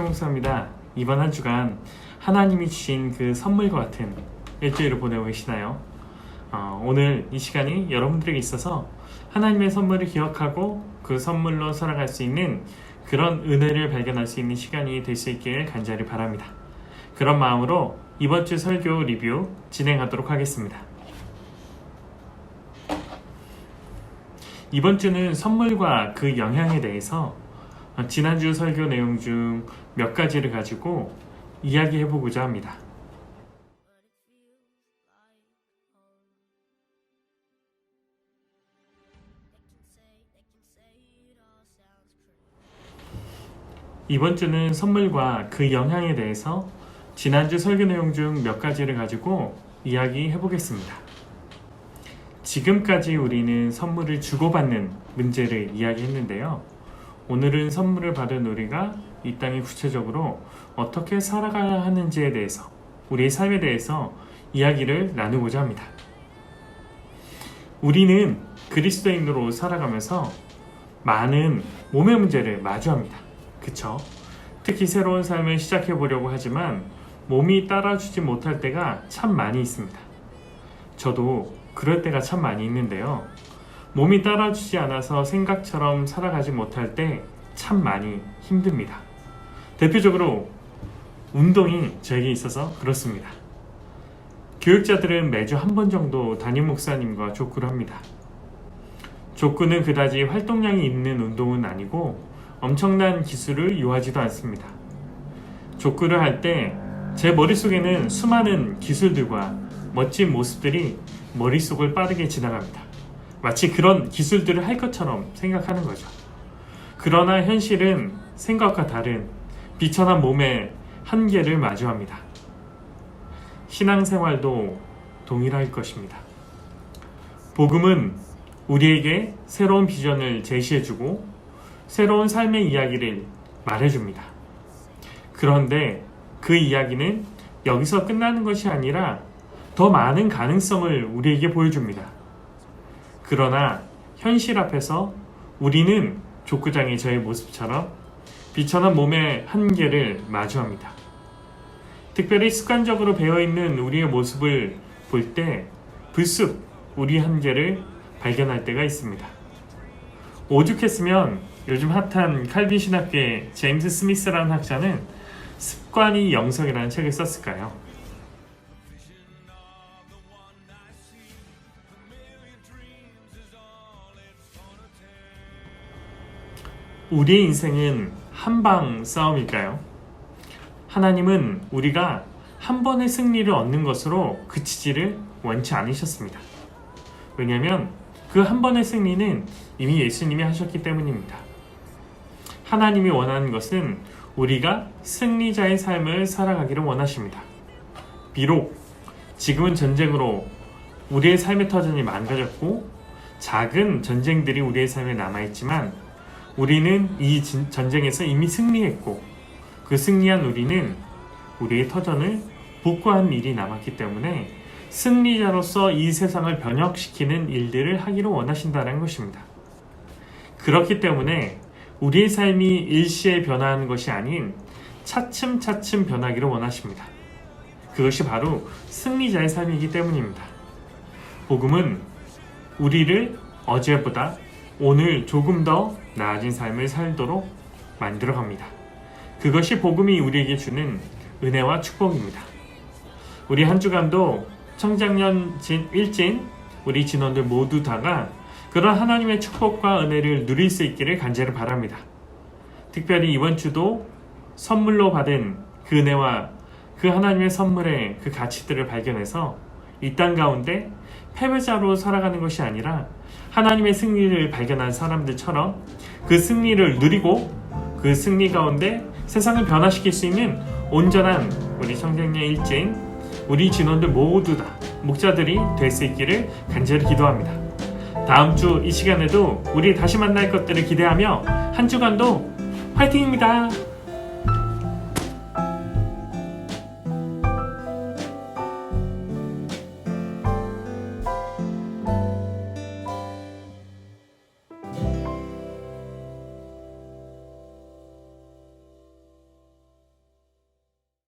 목사입니다. 이번 한 주간 하나님이 주신 그 선물과 같은 일주일을 보내고 계시나요? 어, 오늘 이 시간이 여러분들에게 있어서 하나님의 선물을 기억하고 그 선물로 살아갈 수 있는 그런 은혜를 발견할 수 있는 시간이 될 수 있길 간절히 바랍니다. 그런 마음으로 이번 주 설교 리뷰 진행하도록 하겠습니다. 이번 주는 선물과 그 영향에 대해서 어, 지난주 설교 내용 중 몇 가지를 가지고 이야기해 보고자 합니다. 이번 주는 선물과 그 영향에 대해서 지난주 설교 내용 중 몇 가지를 가지고 이야기해 보겠습니다. 지금까지 우리는 선물을 주고받는 문제를 이야기했는데요. 오늘은 선물을 받은 우리가 이 땅에 구체적으로 어떻게 살아가야 하는지에 대해서 우리의 삶에 대해서 이야기를 나누고자 합니다. 우리는 그리스도인으로 살아가면서 많은 몸의 문제를 마주합니다. 그쵸? 특히 새로운 삶을 시작해 보려고 하지만 몸이 따라주지 못할 때가 참 많이 있습니다. 저도 그럴 때가 참 많이 있는데요. 몸이 따라주지 않아서 생각처럼 살아가지 못할 때 참 많이 힘듭니다. 대표적으로 운동이 저에게 있어서 그렇습니다. 교육자들은 매주 한 번 정도 담임 목사님과 족구를 합니다. 족구는 그다지 활동량이 있는 운동은 아니고 엄청난 기술을 요하지도 않습니다. 족구를 할 때 제 머릿속에는 수많은 기술들과 멋진 모습들이 머릿속을 빠르게 지나갑니다. 마치 그런 기술들을 할 것처럼 생각하는 거죠. 그러나 현실은 생각과 다른 비천한 몸의 한계를 마주합니다. 신앙생활도 동일할 것입니다. 복음은 우리에게 새로운 비전을 제시해주고 새로운 삶의 이야기를 말해줍니다. 그런데 그 이야기는 여기서 끝나는 것이 아니라 더 많은 가능성을 우리에게 보여줍니다. 그러나 현실 앞에서 우리는 족구장의 저의 모습처럼 비천한 몸의 한계를 마주합니다. 특별히 습관적으로 배어있는 우리의 모습을 볼 때 불쑥 우리 한계를 발견할 때가 있습니다. 오죽했으면 요즘 핫한 칼빈 신학계의 제임스 스미스라는 학자는 습관이 영성이라는 책을 썼을까요? 우리의 인생은 한방 싸움일까요? 하나님은 우리가 한 번의 승리를 얻는 것으로 그치지를 원치 않으셨습니다. 왜냐하면 그 한 번의 승리는 이미 예수님이 하셨기 때문입니다. 하나님이 원하는 것은 우리가 승리자의 삶을 살아가기를 원하십니다. 비록 지금은 전쟁으로 우리의 삶의 터전이 망가졌고 작은 전쟁들이 우리의 삶에 남아있지만 우리는 이 전쟁에서 이미 승리했고 그 승리한 우리는 우리의 터전을 복구한 일이 남았기 때문에 승리자로서 이 세상을 변혁시키는 일들을 하기를 원하신다는 것입니다. 그렇기 때문에 우리의 삶이 일시에 변화하는 것이 아닌 차츰차츰 변하기를 원하십니다. 그것이 바로 승리자의 삶이기 때문입니다. 복음은 우리를 어제보다 오늘 조금 더 나아진 삶을 살도록 만들어 갑니다. 그것이 복음이 우리에게 주는 은혜와 축복입니다. 우리 한 주간도 청장년 진 일진 우리 진원들 모두 다가 그런 하나님의 축복과 은혜를 누릴 수 있기를 간절히 바랍니다. 특별히 이번 주도 선물로 받은 그 은혜와 그 하나님의 선물의 그 가치들을 발견해서 이 땅 가운데 패배자로 살아가는 것이 아니라 하나님의 승리를 발견한 사람들처럼 그 승리를 누리고 그 승리 가운데 세상을 변화시킬 수 있는 온전한 우리 성장년 일진 우리 진원들 모두 다 목자들이 될 수 있기를 간절히 기도합니다. 다음 주 이 시간에도 우리 다시 만날 것들을 기대하며 한 주간도 화이팅입니다.